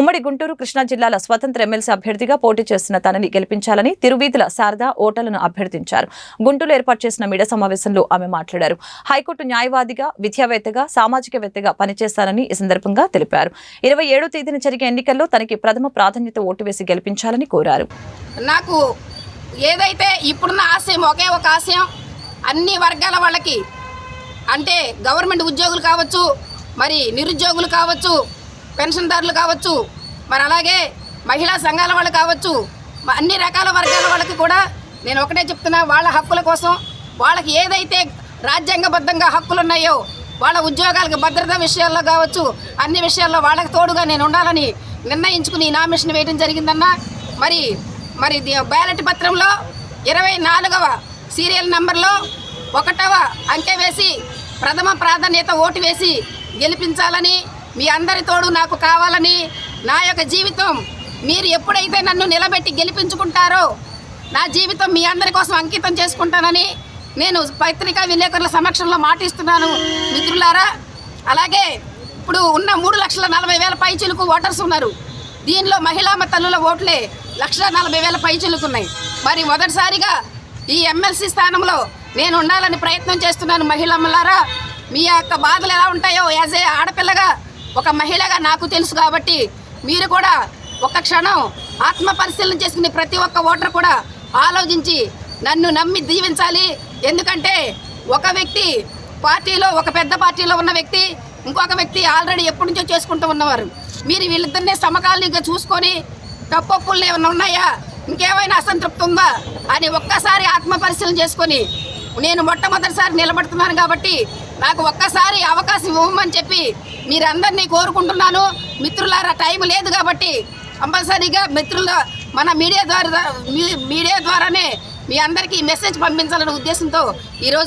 ఉమ్మడి గుంటూరు కృష్ణా జిల్లాల స్వతంత్ర ఎమ్మెల్సీ అభ్యర్థిగా పోటీ చేస్తున్న తనని గెలిపించాలని తిరువీధుల శారదా ఓటర్లను అభ్యర్థించారు. గుంటూరులో ఏర్పాటు చేసిన మీడియా సమావేశంలో ఆమె మాట్లాడారు. హైకోర్టు న్యాయవాదిగా విద్యావేత్తగా సామాజికవేత్తగా పనిచేస్తానని ఈ సందర్భంగా తెలిపారు. ఇరవై ఏడో తేదీన జరిగే ఎన్నికల్లో తనకి ప్రథమ ప్రాధాన్యత ఓటు వేసి గెలిపించాలని కోరారు. నాకు ఏదైతే ఇప్పుడున్న ఆశయం ఒకే ఒక ఆశయం అన్ని వర్గాల వాళ్ళకి అంటే గవర్నమెంట్ ఉద్యోగులు కావచ్చు మరి నిరుద్యోగులు కావచ్చు పెన్షన్దారులు కావచ్చు మరి అలాగే మహిళా సంఘాల వాళ్ళు కావచ్చు అన్ని రకాల వర్గాల వాళ్ళకి కూడా నేను ఒకటే చెప్తున్నా వాళ్ళ హక్కుల కోసం వాళ్ళకి ఏదైతే రాజ్యాంగబద్ధంగా హక్కులు ఉన్నాయో వాళ్ళ ఉద్యోగాలకు భద్రత విషయాల్లో కావచ్చు అన్ని విషయాల్లో వాళ్ళకి తోడుగా నేను ఉండాలని నిర్ణయించుకుని నామినేషన్ వేయడం జరిగిందన్న. మరి మరి బ్యాలెట్ పత్రంలో ఇరవై నాలుగవ సీరియల్ నంబర్లో ఒకటవ అంకె వేసి ప్రథమ ప్రాధాన్యత ఓటు వేసి గెలిపించాలని మీ అందరి తోడు నాకు కావాలని నా యొక్క జీవితం మీరు ఎప్పుడైతే నన్ను నిలబెట్టి గెలిపించుకుంటారో నా జీవితం మీ అందరి కోసం అంకితం చేసుకుంటానని నేను పత్రికా విలేకరుల సమక్షంలో మాటిస్తున్నాను. మిత్రులారా అలాగే ఇప్పుడు ఉన్న మూడు లక్షల నలభై వేల పైచిలకు ఓటర్స్ ఉన్నారు. దీనిలో మహిళా తల్లుల ఓట్లే లక్ష నలభై వేల పైచిలుకున్నాయి. మరి మొదటిసారిగా ఈ ఎమ్మెల్సీ స్థానంలో నేను ఉండాలని ప్రయత్నం చేస్తున్నాను మహిళమ్మలారా మీ యొక్క బాధలు ఎలా ఉంటాయో యాజ్ ఏ ఆడపిల్లగా ఒక మహిళగా నాకు తెలుసు కాబట్టి మీరు కూడా ఒక క్షణం ఆత్మ పరిశీలన చేసుకునే ప్రతి ఒక్క ఓటర్ కూడా ఆలోచించి నన్ను నమ్మి దీవించాలి. ఎందుకంటే ఒక వ్యక్తి పార్టీలో ఒక పెద్ద పార్టీలో ఉన్న వ్యక్తి ఇంకొక వ్యక్తి ఆల్రెడీ ఎప్పటి నుంచో చేసుకుంటూ ఉన్నవారు. మీరు వీళ్ళిద్దరినే సమకాలీగా చూసుకొని తప్పొప్పులు ఏమైనా ఉన్నాయా? ఇంకేమైనా అసంతృప్తి ఉందా? అని ఒక్కసారి ఆత్మ పరిశీలన చేసుకొని నేను మొట్టమొదటిసారి నిలబడుతున్నాను కాబట్టి నాకు ఒక్కసారి అవకాశం ఇవ్వమని చెప్పి మీరందరినీ కోరుకుంటున్నాను. మిత్రులారా టైం లేదు కాబట్టి కంపల్సరీగా మిత్రుల మన మీడియా ద్వారా మీ- మీడియా ద్వారానే మీ అందరికీ మెసేజ్ పంపించాలనే ఉద్దేశంతో ఈరోజు